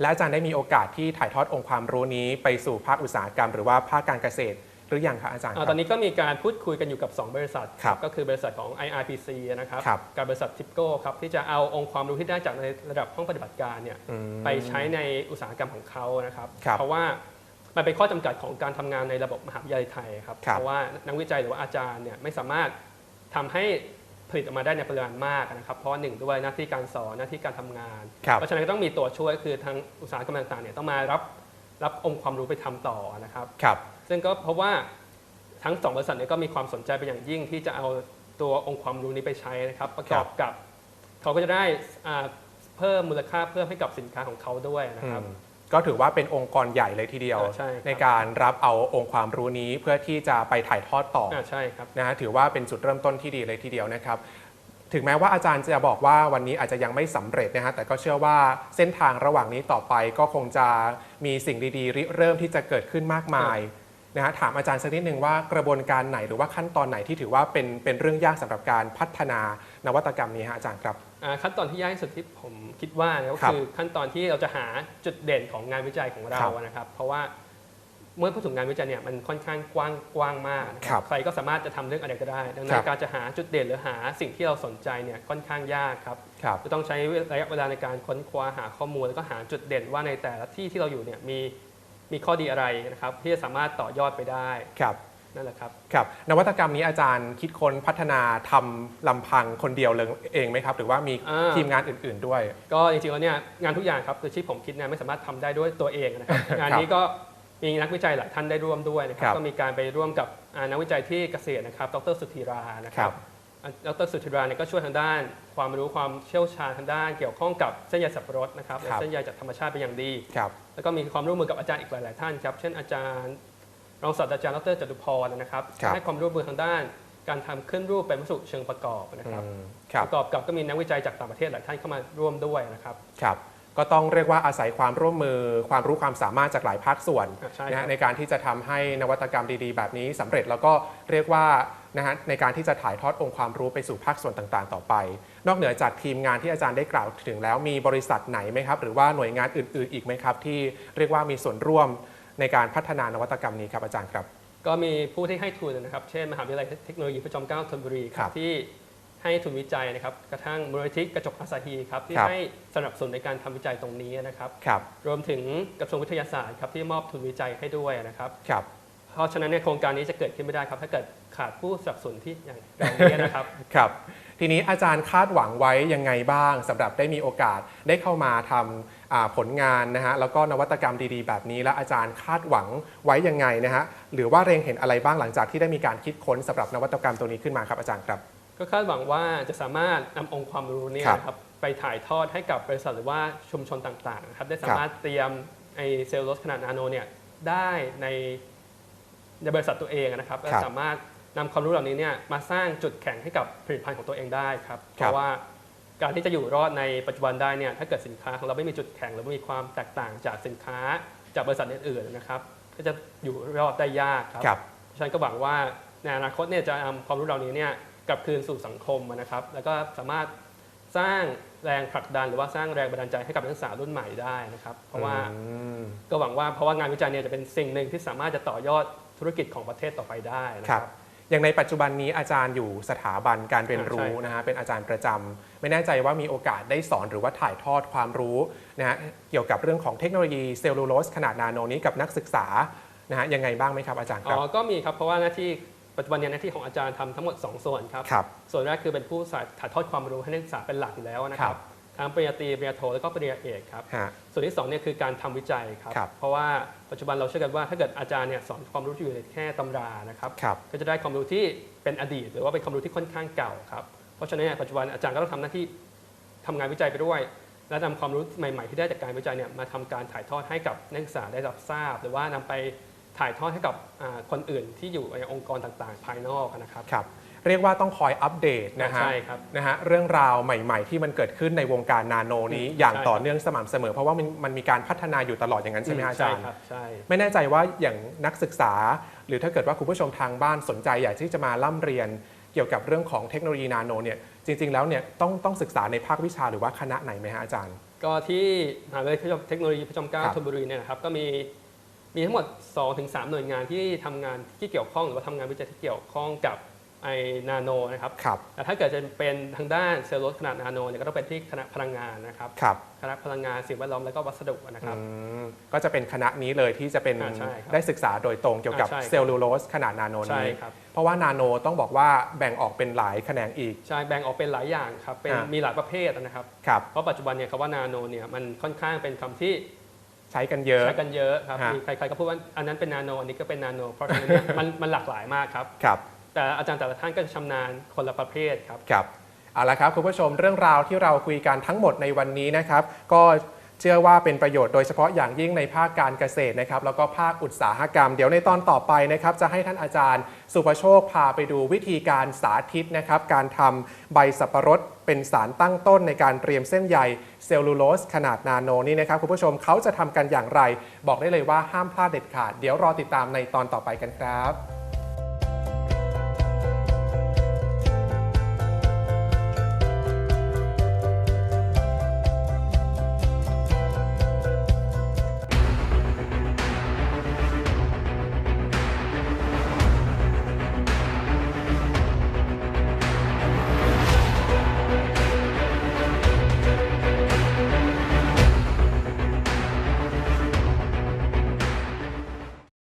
และอาจารย์ได้มีโอกาสที่ถ่ายทอดองค์ความรู้นี้ไปสู่ภาคอุตสาหกรรม หรือว่าภาคการเกษตรหรือยังคะอาจารย์คอ่ารับตอนนี้ก็มีการพูดคุยกันอยู่กับ 2 บริษัทครับก็คือบริษัทของ IRPC นะครับครับกับบริษัท TIPCO ครับที่จะเอาองค์ความรู้ที่ได้จากในระดับห้องปฏิบัติการเนี่ยอืมไปใช้ในอุตสาหกรรมของเขานะครับครับเพราะว่ามันเป็นข้อจำกัดของการทำงานในระบบมหาวิทยาลัยไทยครับครับเพราะว่านักวิจัยหรือว่าอาจารย์เนี่ยไม่สามารถทำให้ ผลิตออกมาได้ในปริมาณมากนะครับ เพราะว่าหนึ่งด้วยหน้าที่การสอนหน้าที่การทำงานครับเพราะฉะนั้นก็ต้องมีตัวช่วยคือทางอุตสาหกรรมต่างๆเนี่ยต้องมารับรับองค์ความรู้ไปทำต่อนะครับครับ ซึ่งก็เพราะว่าทั้งสองบริษัทเนี่ยก็มีความสนใจเป็นอย่างยิ่งที่จะเอาตัวองค์ความรู้นี้ไปใช้นะครับ ประกอบกับเขาก็จะได้อ่าเพิ่มมูลค่าเพิ่มให้กับสินค้าของเขาด้วยนะครับอืม ก็ถือว่าเป็นองค์กรใหญ่เลยทีเดียวอ่าใช่ครับการรับเอาองค์ความรู้นี้เพื่อที่จะไปถ่ายทอดต่อออ่าใช่ครับนะฮะถือว่าเป็นจุดเริ่มต้นที่ดีเลยทีเดียวนะครับ ถึงแม้ว่าอาจารย์จะบอกว่าวันนี้อาจจะยังไม่สำเร็จนะฮะแต่ก็เชื่อว่าเส้นทางระหว่างนี้ต่อไปก็คงจะมีสิ่งดีๆริเริ่มที่จะเกิดขึ้นมากมาย นะฮะถามอาจารย์สักนิดหนึ่งว่ากระบวนการไหนหรือว่าขั้นตอนไหนที่ถือว่าเป็นเป็นเรื่องยากสำหรับการพัฒนานวัตกรรมนี้ฮะอาจารย์ครับอ่าขั้นตอนที่ยากที่สุดที่ผมคิดว่านะก็ครับคือขั้นตอนที่เราจะหาจุดเด่นของงานวิจัยของเราครับนะครับ เพราะว่าเมื่อพูดถึงงานวิจัยเนี่ยมันค่อนข้างกว้างกว้างมากนะคครัรับบใครก็สามารถจะทำเรื่องอะไรก็ได้ ดังนั้ครันบการจะหาจุดเด่นหรือหาสิ่งที่เราสนใจเนี่ยค่อนข้างยากครับครับจะต้องใช้ระยะเวลาในการค้นคว้าหาข้อมูลแล้วก็หาจุดเด่นว่าในแต่ละที่ที่เราอยู่เนี่ยมี มีข้อดีอะไรนะครับที่จะสามารถต่อยอดไปได้ครับนั่นแหละครับครับนวัตกรรมนี้อาจารย์คิดค้นพัฒนาทำลำพังคนเดียวเลยเองไหมครับ หรือว่ามีอ่าทีมงานอื่น ๆด้วย ก็จริงๆแล้วเนี่ยงานทุกอย่างครับคือที่ผมคิดเนี่ยไม่สามารถทำได้ด้วยตัวเองนะครับงานนี้ก็มีนักวิจัยหลายท่านได้ร่วมด้วยนะครัครับบก็มีการไปร่วมกับอ่านักวิจัยที่เกษตรนะครับ ดรสุธีรานะคครัรับบอ่า ดรสุธีราเนี่ยก็ช่วยทางด้าน ความรู้ความเชี่ยวชาญทางด้าน เกี่ยวข้องกับเส้นใยสับปะรดนะครับครับและเส้นใยจากธรรมชาติเป็นอย่างดี ครับ แล้วก็มีความร่วมมือกับอาจารย์อีกหลาย ๆ ท่านครับ เช่นอาจารย์รองศาสตราจารย์ดรจตุพรนะครับ ครับ ให้ความร่วมมือทางด้าน การทำขึ้นรูปเป็นวัสดุเชิงประกอบนะครับ อืมครับประกอบกับก็มีนักวิจัยจากต่างประเทศหลายท่านเข้ามาร่วมด้วยนะครับ ครับ ก็ต้องเรียกว่าอาศัยความร่วมมือ ความรู้ความสามารถจากหลายภาคส่วนอะใช่นะครัฮะบในการที่จะทำให้นวัตกรรมดีๆ แบบนี้สำเร็จแล้วก็เรียกว่านะฮะในการที่จะถ่ายทอดองค์ความรู้ไปสู่ภาคส่วนต่างๆ ต่อไป นอกเหนือจากทีมงานที่อาจารย์ได้กล่าวถึงแล้วมีบริษัทไหนไหมครับ หรือว่าหน่วยงานอื่น ๆ อีกไหมครับ ที่เรียกว่ามีส่วนร่วมในการพัฒนานวัตกรรมนี้ครับอาจารย์ครับ ก็มีผู้ที่ให้ทุนนะครับ เช่น มหาวิทยาลัยเทคโนโลยีพระจอมเกล้าธนบุรีคครัรับบที่ ให้ทุนวิจัยนะครับกระทั่งมูลนิธิกระจกอาซาฮีครับที่ครับให้สนับสนุนในการทำวิจัยตรงนี้นะครับ ครับ รวมถึงกระทรวงวิทยาศาสตร์ครับที่มอบทุนวิจัยให้ด้วยนะครับ ครับ เพราะฉะนั้นเนี่ยโครงการนี้จะเกิดขึ้นไม่ได้ครับ ถ้าเกิดขาดผู้สนับสนุนที่อย่างเราเนี่ยนะครับ ครับ ทีนี้อาจารย์คาดหวังไว้ยังไงบ้างสำหรับได้มีโอกาสได้เข้ามาทำอ่าผลงานนะฮะแล้วก็นวัตกรรมดีๆ แบบนี้ แล้วอาจารย์คาดหวังไว้ยังไงนะฮะหรือว่าเร็งเห็นอะไรบ้างหลังจากที่ได้มีการคิดค้นสำหรับนวัตกรรมตัวนี้ขึ้นมาครับอาจารย์ครับ ก็คาดหวังว่าจะสามารถนำองค์ความรู้เนี้ครับนะครับไปถ่ายทอดให้กับบริษัทหรือว่าชุมชนต่างๆนะครับได้สามารถเตรียมไอเซลลูโลสขนาดนาโนเนี่ยได้ในในบริษัทตัวเองนะครับและครับสามารถนำความรู้เหล่านี้เนี่ยมาสร้างจุดแข็งให้กับผลิตภัณฑ์ของตัวเองได้ครับเพครับราะว่าการที่จะอยู่รอดในปัจจุบันได้เนี่ยถ้าเกิดสินค้าของเราไม่มีจุดแข็งหรือไม่มีความแตกต่างจากสินค้าจากบริษัทอื่นๆนะครับ ก็จะอยู่รอดได้ยากครับครับฉันก็หวังว่า ในอนาคตเนี่ยจะนำความรู้เหล่านี้เนี่ยกลับคืนสู่สังคมนะครับ แล้วก็สามารถสร้างแรงผลักดันหรือว่าสร้างแรงบันดาลใจให้กับนักศึกษารุ่นใหม่ได้นะครับ เพราะว่าอืมก็หวังว่าเพราะว่างานวิจัยเนี่ยจะเป็นสิ่งหนึ่งที่สามารถจะต่อยอดธุรกิจของประเทศต่อไปได้นะคครัรับบอย่างในปัจจุบันนี้อาจารย์อยู่สถาบันการเรียนรู้ใช่นะฮะเป็นอาจารย์ประจำไม่แน่ใจว่ามีโอกาสได้สอนหรือว่าถ่ายทอดความรู้นะฮะเกี่ยวกับเรื่องของเทคโนโลยีเซลลูโลสขนาดนาโนนี้กับนักศึกษานะฮะยังไงบ้างไหมครับอาจารย์คอ๋รับอก็มีครับเพราะว่าหน้าที่ ปัจจุบันเนี่ยหน้าที่ของอาจารย์ทำทั้งหมด 2 ส่วนครับ ครับ ส่วนแรกคือเป็นผู้สายถ่ายทอดความรู้ให้นักศึกษาเป็นหลักอยู่แล้วนะคครัรับบทั้งปริญญาตรีปริญญาโทแล้วก็ปริญญาเอกครับ ฮะ ส่วนที่สองเนี่ยคือการทำวิจัยครับ ครับเพราะว่าปัจจุบันเราเชื่อกันว่าถ้าเกิดอาจารย์เนี่ยสอนความรู้ที่อยู่ในแค่ตำรานะครับ ครับก็จะได้ความรู้ที่เป็นอดีต หรือว่าเป็นความรู้ที่ค่อนข้างเก่าครับ เพราะฉะนั้นเนี่ยปัจจุบันอาจารย์ก็ต้องทำหน้าที่ทำงานวิจัยไปด้วย และนำความรู้ใหม่ ๆ ที่ได้จากการวิจัยเนี่ยมาทำการถ่ายทอดให้กับนักศึกษาได้รับทราบ หรือว่านำไป ถ่ายทอดให้กับอ่าคนอื่นที่อยู่ในองค์กรต่างๆ ภายนอกนะครับครับ เรียกว่าต้องคอยอัปเดตนะฮะใช่ครับนะฮะเรื่องราวใหม่ ๆ ที่มันเกิดขึ้นในวงการนาโนนี้อืมอย่างใช่ต่อครับเนื่องสม่ำเสมอ เพราะว่ามันมันมีการพัฒนาอยู่ตลอดอย่างนั้นใช่ไหมฮะอาจารย์ครับใช่ไม่แน่ใจว่าอย่างนักศึกษา หรือถ้าเกิดว่าคุณผู้ชมทางบ้านสนใจอยากที่จะมาล่ำเรียนเกี่ยวกับเรื่องของเทคโนโลยีนาโนเนี่ยจริง ๆ แล้วเนี่ยต้องต้องศึกษาในภาควิชาหรือว่าคณะไหนไหมฮะอาจารย์ ก็ที่มหาวิทยาลัยเทคโนโลยีพระจอมเกล้าครับธนบุรีเนี่ยนะครับก็มี มีทั้งหมด 2-3 หน่วยงานที่ทำงานที่เกี่ยวข้องหรือว่าทำงานวิจัยที่เกี่ยวข้องกับไอนาโนนะครับครับแต่ถ้าเกิดจะเป็นทางด้านเซลล์โลดขนาดนาโนเนี่ยก็ต้องเป็นที่คณะพลังงานนะครับครับคณะพลังงานสิ่งแวดล้อมและก็วัสดุนะครับอืมก็จะเป็นคณะนี้เลยที่จะเป็นอ่าใช่ครับได้ศึกษาโดยตรงเกี่ยวกับอ่าใช่ครับเซลลูโลสขนาดนาโนใช่นี้ครับเพราะว่านาโนต้องบอกว่าแบ่งออกเป็นหลายแขนงอีกใช่แบ่งออกเป็นหลายอย่างครับเป็นอ่ามีมีหลายประเภทนะครับครับเพราะปัจจุบันเนี่ยคำว่านาโนเนี่ยมันค่อนข้างเป็นคำที่ ใช้กันเยอะ ใช้กันเยอะครับฮะ มีใครๆก็พูดว่าอันนั้นเป็นนาโนอันนี้ก็เป็นนาโนเพราะฉะนั้นเนี่ยมันมันหลากหลายมากครับ ครับ แต่อาจารย์แต่ละท่านก็จะชำนาญคนละประเภทครับ ครับเอาละครับคุณผู้ชมเรื่องราวที่เราคุยกันทั้งหมดในวันนี้นะครับ ก็เชื่อว่าเป็นประโยชน์โดยเฉพาะอย่างยิ่งในภาคการเกษตรนะครับแล้วก็ภาคอุตสาหกรรม เดี๋ยวในตอนต่อไปนะครับจะให้ท่านอาจารย์ สุภโชคพาไปดูวิธีการสาธิตนะครับการทำใบสับปะรดเป็นสารตั้งต้นในการเตรียมเส้นใยเซลลูโลสขนาดนาโนนี่นะครับคุณผู้ชมเขาจะทำกันอย่างไร บอกได้เลยว่าห้ามพลาดเด็ดขาด เดี๋ยวรอติดตามในตอนต่อไปกันครับ